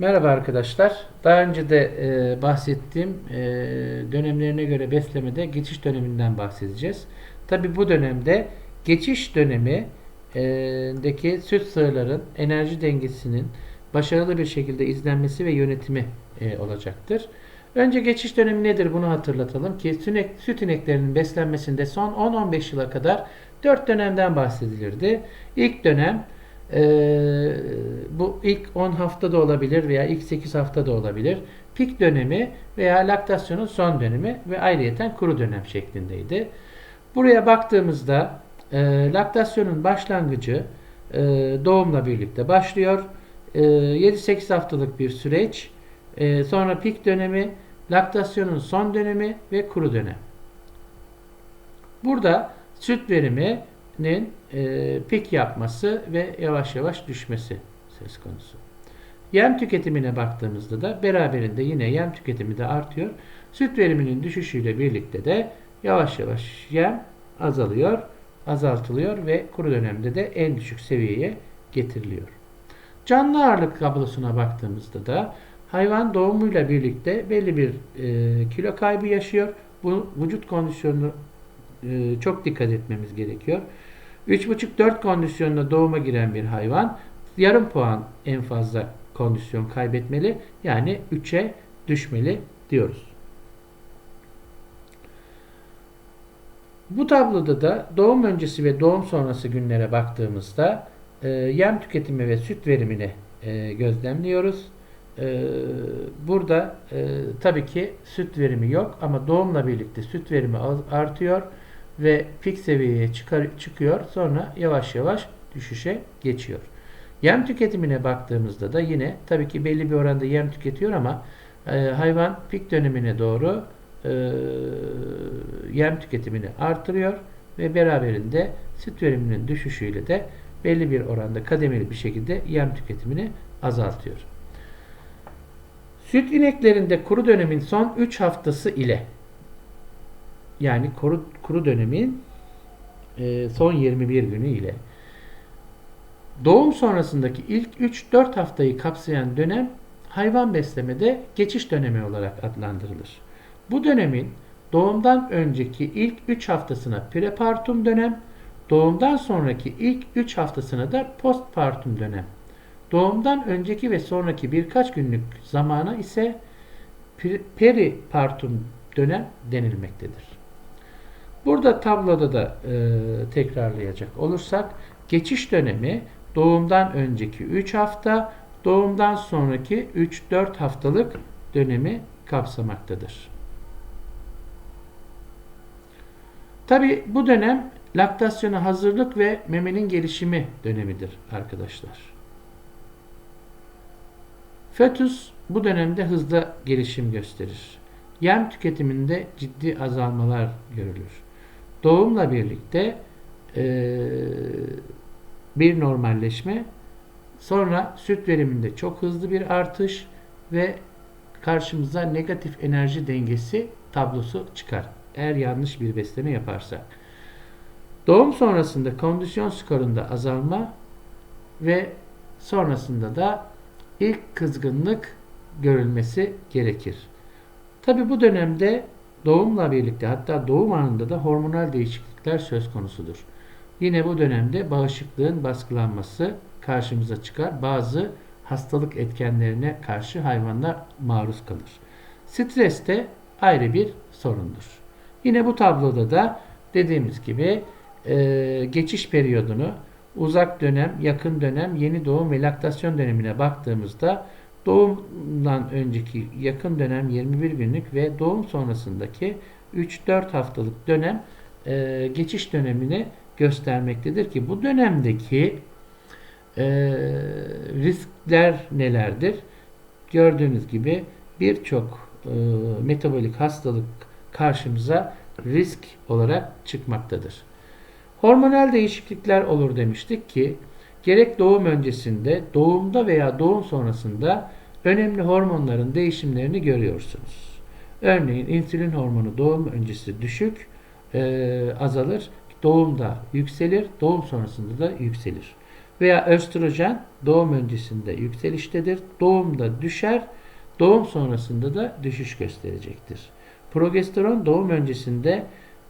Merhaba arkadaşlar. Daha önce de e, bahsettiğim e, dönemlerine göre beslemede geçiş döneminden bahsedeceğiz. Tabi bu dönemde geçiş dönemi e, süt sığırların enerji dengesinin başarılı bir şekilde izlenmesi ve yönetimi e, olacaktır. Önce geçiş dönemi nedir bunu hatırlatalım ki sünek, süt ineklerinin beslenmesinde son 10-15 yıla kadar 4 dönemden bahsedilirdi. İlk dönem ee, bu ilk 10 hafta da olabilir veya ilk 8 hafta da olabilir. Pik dönemi veya laktasyonun son dönemi ve ayrıyeten kuru dönem şeklindeydi. Buraya baktığımızda e, laktasyonun başlangıcı e, doğumla birlikte başlıyor. E, 7-8 haftalık bir süreç. E, sonra pik dönemi, laktasyonun son dönemi ve kuru dönem. Burada süt verimi nin e, pik yapması ve yavaş yavaş düşmesi söz konusu. Yem tüketimine baktığımızda da beraberinde yine yem tüketimi de artıyor. Süt veriminin düşüşüyle birlikte de yavaş yavaş yem azalıyor, azaltılıyor ve kuru dönemde de en düşük seviyeye getiriliyor. Canlı ağırlık tablosuna baktığımızda da hayvan doğumuyla birlikte belli bir e, kilo kaybı yaşıyor. Bu vücut kondisyonunu e, çok dikkat etmemiz gerekiyor. 3,5-4 kondisyonla doğuma giren bir hayvan yarım puan en fazla kondisyon kaybetmeli. Yani 3'e düşmeli diyoruz. Bu tabloda da doğum öncesi ve doğum sonrası günlere baktığımızda e, yem tüketimi ve süt verimini e, gözlemliyoruz. E, burada e, tabii ki süt verimi yok ama doğumla birlikte süt verimi artıyor ve pik seviyeye çıkar, çıkıyor. Sonra yavaş yavaş düşüşe geçiyor. Yem tüketimine baktığımızda da yine tabii ki belli bir oranda yem tüketiyor ama e, hayvan pik dönemine doğru e, yem tüketimini artırıyor ve beraberinde süt veriminin düşüşüyle de belli bir oranda kademeli bir şekilde yem tüketimini azaltıyor. Süt ineklerinde kuru dönemin son 3 haftası ile yani kuru, kuru dönemin e, son 21 günü ile doğum sonrasındaki ilk 3-4 haftayı kapsayan dönem hayvan beslemede geçiş dönemi olarak adlandırılır. Bu dönemin doğumdan önceki ilk 3 haftasına prepartum dönem, doğumdan sonraki ilk 3 haftasına da postpartum dönem. Doğumdan önceki ve sonraki birkaç günlük zamana ise peripartum dönem denilmektedir. Burada tabloda da e, tekrarlayacak olursak geçiş dönemi doğumdan önceki 3 hafta, doğumdan sonraki 3-4 haftalık dönemi kapsamaktadır. Tabi bu dönem laktasyona hazırlık ve memenin gelişimi dönemidir arkadaşlar. Fetüs bu dönemde hızlı gelişim gösterir. Yem tüketiminde ciddi azalmalar görülür doğumla birlikte e, bir normalleşme, sonra süt veriminde çok hızlı bir artış ve karşımıza negatif enerji dengesi tablosu çıkar. Eğer yanlış bir besleme yaparsak. Doğum sonrasında kondisyon skorunda azalma ve sonrasında da ilk kızgınlık görülmesi gerekir. Tabi bu dönemde Doğumla birlikte hatta doğum anında da hormonal değişiklikler söz konusudur. Yine bu dönemde bağışıklığın baskılanması karşımıza çıkar. Bazı hastalık etkenlerine karşı hayvanlar maruz kalır. Stres de ayrı bir sorundur. Yine bu tabloda da dediğimiz gibi e, geçiş periyodunu uzak dönem, yakın dönem, yeni doğum ve laktasyon dönemine baktığımızda Doğumdan önceki yakın dönem 21 günlük ve doğum sonrasındaki 3-4 haftalık dönem e, geçiş dönemini göstermektedir ki bu dönemdeki e, riskler nelerdir? Gördüğünüz gibi birçok e, metabolik hastalık karşımıza risk olarak çıkmaktadır. Hormonal değişiklikler olur demiştik ki gerek doğum öncesinde, doğumda veya doğum sonrasında önemli hormonların değişimlerini görüyorsunuz. Örneğin insülin hormonu doğum öncesi düşük, e, azalır. Doğumda yükselir, doğum sonrasında da yükselir. veya östrojen doğum öncesinde yükseliştedir. Doğumda düşer, doğum sonrasında da düşüş gösterecektir. Progesteron doğum öncesinde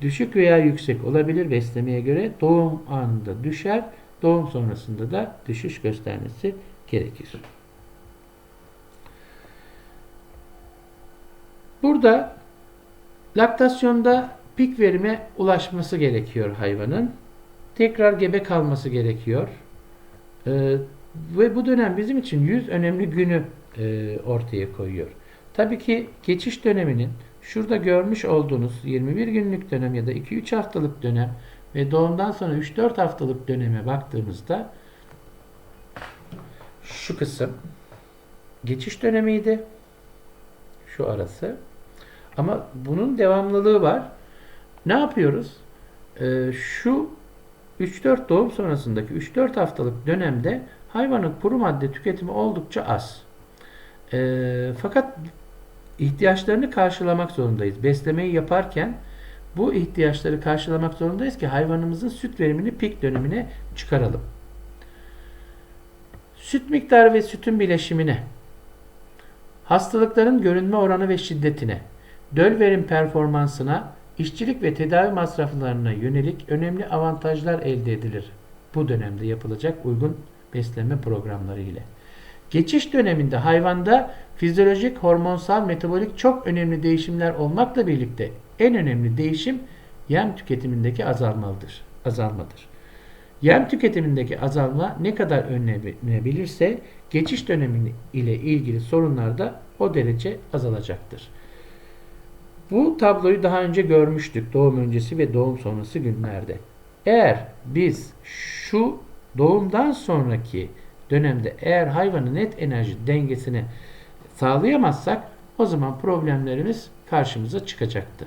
düşük veya yüksek olabilir beslemeye göre doğum anında düşer, doğum sonrasında da düşüş göstermesi gerekir. Burada laktasyonda pik verime ulaşması gerekiyor hayvanın. Tekrar gebe kalması gerekiyor. Ee, ve bu dönem bizim için 100 önemli günü e, ortaya koyuyor. Tabii ki geçiş döneminin şurada görmüş olduğunuz 21 günlük dönem ya da 2-3 haftalık dönem ve doğumdan sonra 3-4 haftalık döneme baktığımızda şu kısım geçiş dönemiydi. Şu arası. Ama bunun devamlılığı var. Ne yapıyoruz? Ee, şu 3-4 doğum sonrasındaki 3-4 haftalık dönemde hayvanın kuru madde tüketimi oldukça az. Ee, fakat ihtiyaçlarını karşılamak zorundayız. Beslemeyi yaparken bu ihtiyaçları karşılamak zorundayız ki hayvanımızın süt verimini pik dönemine çıkaralım. Süt miktarı ve sütün bileşimine, hastalıkların görünme oranı ve şiddetine, döl verim performansına, işçilik ve tedavi masraflarına yönelik önemli avantajlar elde edilir. Bu dönemde yapılacak uygun beslenme programları ile. Geçiş döneminde hayvanda fizyolojik, hormonsal, metabolik çok önemli değişimler olmakla birlikte en önemli değişim yem tüketimindeki azalmadır. azalmadır. Yem tüketimindeki azalma ne kadar önlenebilirse geçiş dönemi ile ilgili sorunlar da o derece azalacaktır. Bu tabloyu daha önce görmüştük doğum öncesi ve doğum sonrası günlerde. Eğer biz şu doğumdan sonraki dönemde eğer hayvanın net enerji dengesini sağlayamazsak o zaman problemlerimiz karşımıza çıkacaktı.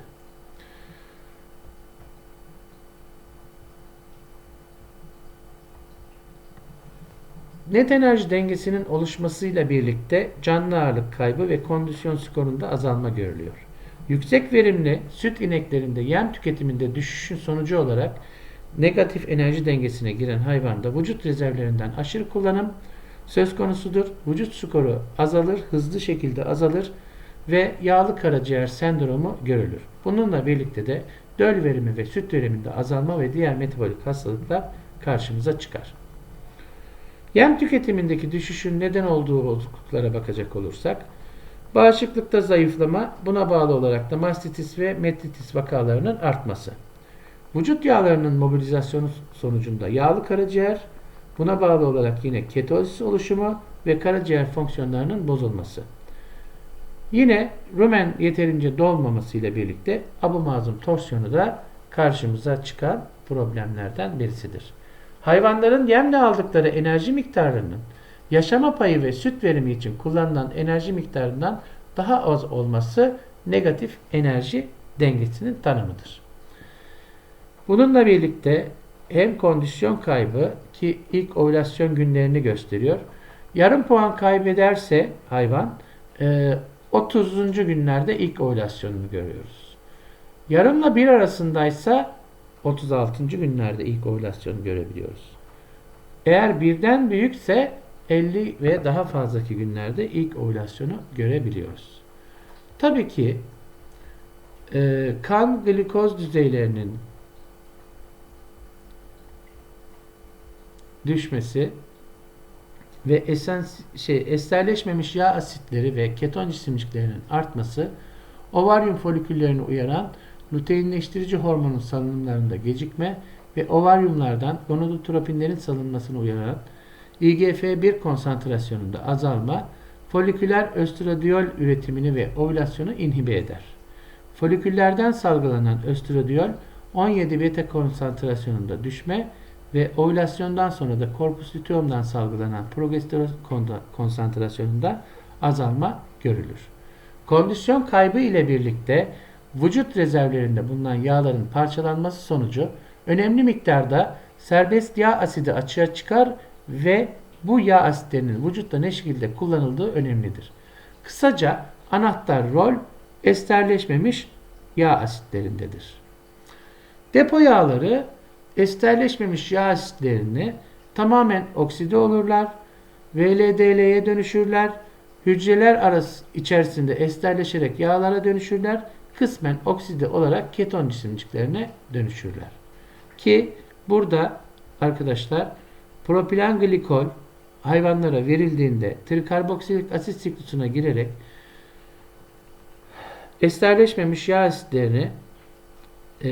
Net enerji dengesinin oluşmasıyla birlikte canlı ağırlık kaybı ve kondisyon skorunda azalma görülüyor. Yüksek verimli süt ineklerinde yem tüketiminde düşüşün sonucu olarak negatif enerji dengesine giren hayvanda vücut rezervlerinden aşırı kullanım söz konusudur. Vücut skoru azalır, hızlı şekilde azalır ve yağlı karaciğer sendromu görülür. Bununla birlikte de döl verimi ve süt veriminde azalma ve diğer metabolik hastalıklar karşımıza çıkar. Yem tüketimindeki düşüşün neden olduğu bozukluklara bakacak olursak, bağışıklıkta zayıflama, buna bağlı olarak da mastitis ve metritis vakalarının artması. Vücut yağlarının mobilizasyonu sonucunda yağlı karaciğer, buna bağlı olarak yine ketozis oluşumu ve karaciğer fonksiyonlarının bozulması. Yine rumen yeterince dolmaması ile birlikte abumazum torsiyonu da karşımıza çıkan problemlerden birisidir. Hayvanların yemle aldıkları enerji miktarının yaşama payı ve süt verimi için kullanılan enerji miktarından daha az olması negatif enerji dengesinin tanımıdır. Bununla birlikte hem kondisyon kaybı ki ilk ovülasyon günlerini gösteriyor. Yarım puan kaybederse hayvan 30. E, günlerde ilk ovülasyonunu görüyoruz. Yarımla bir arasındaysa 36. günlerde ilk ovülasyonu görebiliyoruz. Eğer birden büyükse 50 ve daha fazlaki günlerde ilk ovülasyonu görebiliyoruz. Tabii ki e, kan glikoz düzeylerinin düşmesi ve esens, şey, esterleşmemiş yağ asitleri ve keton cisimciklerinin artması ovaryum foliküllerini uyaran luteinleştirici hormonun salınımlarında gecikme ve ovaryumlardan gonadotropinlerin salınmasını uyaran IGF-1 konsantrasyonunda azalma, foliküler östradiol üretimini ve ovülasyonu inhibe eder. Foliküllerden salgılanan östradiol 17 beta konsantrasyonunda düşme ve ovülasyondan sonra da korpus luteum'dan salgılanan progesteron konsantrasyonunda azalma görülür. Kondisyon kaybı ile birlikte vücut rezervlerinde bulunan yağların parçalanması sonucu önemli miktarda serbest yağ asidi açığa çıkar ve bu yağ asitlerinin vücutta ne şekilde kullanıldığı önemlidir. Kısaca anahtar rol esterleşmemiş yağ asitlerindedir. Depo yağları esterleşmemiş yağ asitlerini tamamen okside olurlar. VLDL'ye dönüşürler. Hücreler arası içerisinde esterleşerek yağlara dönüşürler. Kısmen okside olarak keton cisimciklerine dönüşürler. Ki burada arkadaşlar propilen glikol hayvanlara verildiğinde trikarboksilik asit siklusuna girerek esterleşmemiş yağ asitlerini e,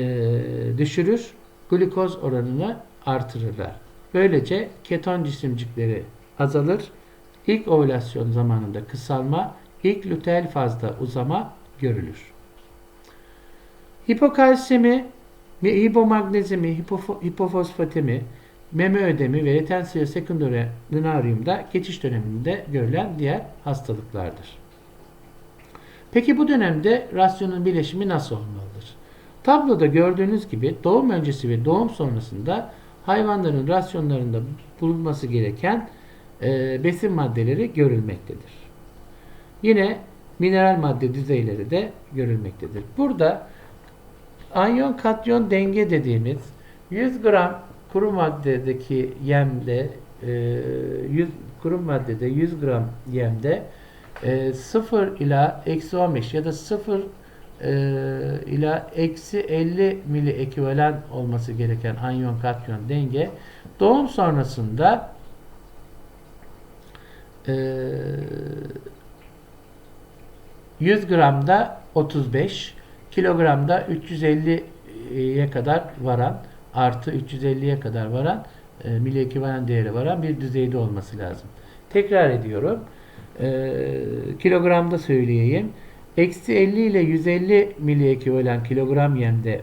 düşürür, glikoz oranını artırırlar. Böylece keton cisimcikleri azalır. İlk ovülasyon zamanında kısalma, ilk luteal fazda uzama görülür. Hipokalsemi, hipomagnezymi, hipofo- hipofosfatemi, meme ödemi ve retensiyo sekundere lunaryumda geçiş döneminde görülen diğer hastalıklardır. Peki bu dönemde rasyonun bileşimi nasıl olmalıdır? Tabloda gördüğünüz gibi doğum öncesi ve doğum sonrasında hayvanların rasyonlarında bulunması gereken e, besin maddeleri görülmektedir. Yine mineral madde düzeyleri de görülmektedir. Burada anyon katyon denge dediğimiz 100 gram kuru maddedeki yemde e, 100 kuru maddede 100 gram yemde e, 0 ila eksi 15 ya da 0 e, ila eksi 50 mili ekvivalent olması gereken anyon katyon denge doğum sonrasında e, 100 gramda 35 kilogramda 350'ye kadar varan artı 350'ye kadar varan e, mili ekvivalent değeri varan bir düzeyde olması lazım. Tekrar ediyorum. E, kilogramda söyleyeyim. Eksi 50 ile 150 mili ekvivalent kilogram yemde e,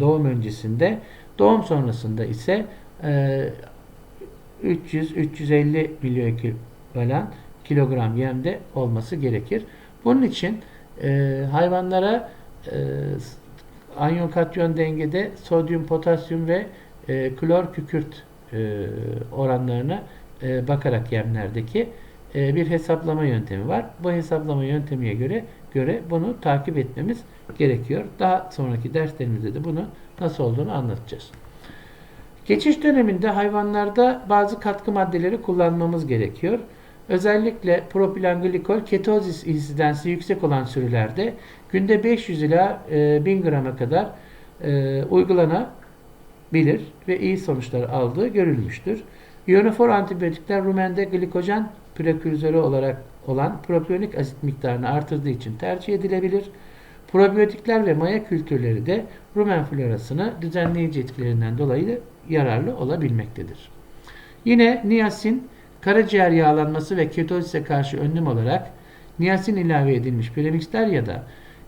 doğum öncesinde, doğum sonrasında ise e, 300-350 mili ekvivalent kilogram yemde olması gerekir. Bunun için e, hayvanlara e, anyon katyon dengede sodyum, potasyum ve e, klor kükürt e, oranlarına e, bakarak yemlerdeki e, bir hesaplama yöntemi var. Bu hesaplama yöntemiye göre göre bunu takip etmemiz gerekiyor. Daha sonraki derslerimizde de bunu nasıl olduğunu anlatacağız. Geçiş döneminde hayvanlarda bazı katkı maddeleri kullanmamız gerekiyor. Özellikle propilen glikol ketozis insidensi yüksek olan sürülerde günde 500 ila e, 1000 grama kadar e, uygulanabilir ve iyi sonuçlar aldığı görülmüştür. İyonofor antibiyotikler rumende glikojen prekursörü olarak olan propiyonik asit miktarını artırdığı için tercih edilebilir. Probiyotikler ve maya kültürleri de rumen florasını düzenleyici etkilerinden dolayı yararlı olabilmektedir. Yine niyasin karaciğer yağlanması ve ketozise karşı önlem olarak niyasin ilave edilmiş premixler ya da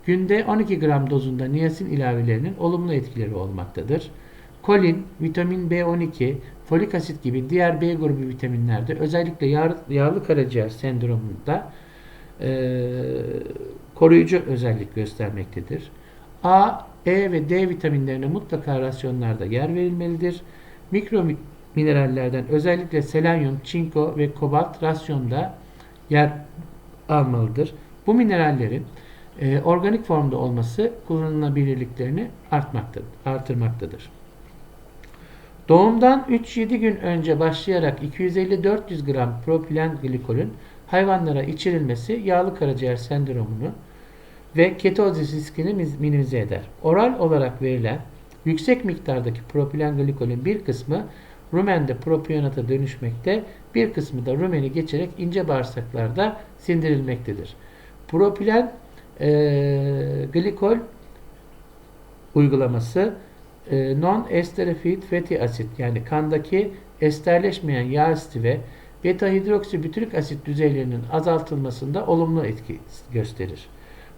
günde 12 gram dozunda niyasin ilavelerinin olumlu etkileri olmaktadır. Kolin, vitamin B12, folik asit gibi diğer B grubu vitaminlerde özellikle yağ, yağlı karaciğer sendromunda e, koruyucu özellik göstermektedir. A, E ve D vitaminlerine mutlaka rasyonlarda yer verilmelidir. Mikro minerallerden özellikle selenyum, çinko ve kobalt rasyonda yer almalıdır. Bu minerallerin e, organik formda olması kullanılabilirliklerini artmaktadır, artırmaktadır. Doğumdan 3-7 gün önce başlayarak 250-400 gram propilen glikolün hayvanlara içirilmesi yağlı karaciğer sendromunu ve ketozis riskini minimize eder. Oral olarak verilen yüksek miktardaki propilen glikolün bir kısmı rumende propionata dönüşmekte, bir kısmı da rumeni geçerek ince bağırsaklarda sindirilmektedir. Propilen e, glikol uygulaması e, non-esterified fatty asit yani kandaki esterleşmeyen yağ asiti ve beta hidroksibütürik asit düzeylerinin azaltılmasında olumlu etki gösterir.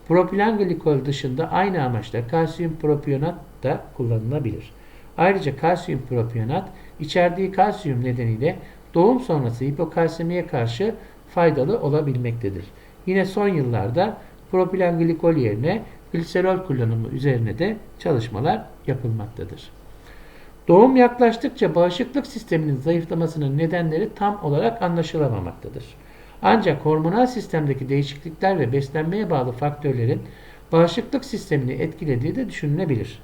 Propilen glikol dışında aynı amaçla kalsiyum propionat da kullanılabilir. Ayrıca kalsiyum propionat içerdiği kalsiyum nedeniyle doğum sonrası hipokalsemiye karşı faydalı olabilmektedir. Yine son yıllarda propilen glikol yerine gliserol kullanımı üzerine de çalışmalar yapılmaktadır. Doğum yaklaştıkça bağışıklık sisteminin zayıflamasının nedenleri tam olarak anlaşılamamaktadır. Ancak hormonal sistemdeki değişiklikler ve beslenmeye bağlı faktörlerin bağışıklık sistemini etkilediği de düşünülebilir.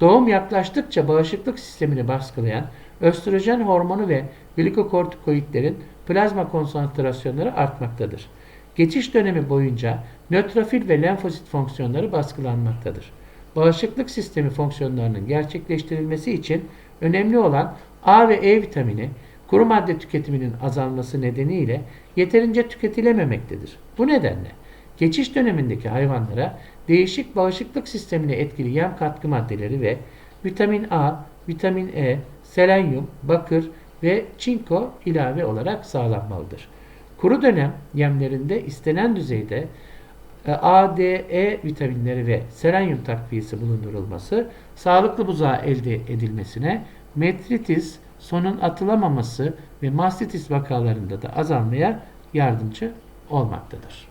Doğum yaklaştıkça bağışıklık sistemini baskılayan östrojen hormonu ve glikokortikoidlerin plazma konsantrasyonları artmaktadır. Geçiş dönemi boyunca nötrofil ve lenfosit fonksiyonları baskılanmaktadır. Bağışıklık sistemi fonksiyonlarının gerçekleştirilmesi için önemli olan A ve E vitamini kuru madde tüketiminin azalması nedeniyle yeterince tüketilememektedir. Bu nedenle geçiş dönemindeki hayvanlara değişik bağışıklık sistemine etkili yem katkı maddeleri ve vitamin A, vitamin E, selenyum, bakır ve çinko ilave olarak sağlanmalıdır. Kuru dönem yemlerinde istenen düzeyde e, A, D, E vitaminleri ve selenyum takviyesi bulundurulması, sağlıklı buzağı elde edilmesine, metritis, sonun atılamaması ve mastitis vakalarında da azalmaya yardımcı olmaktadır.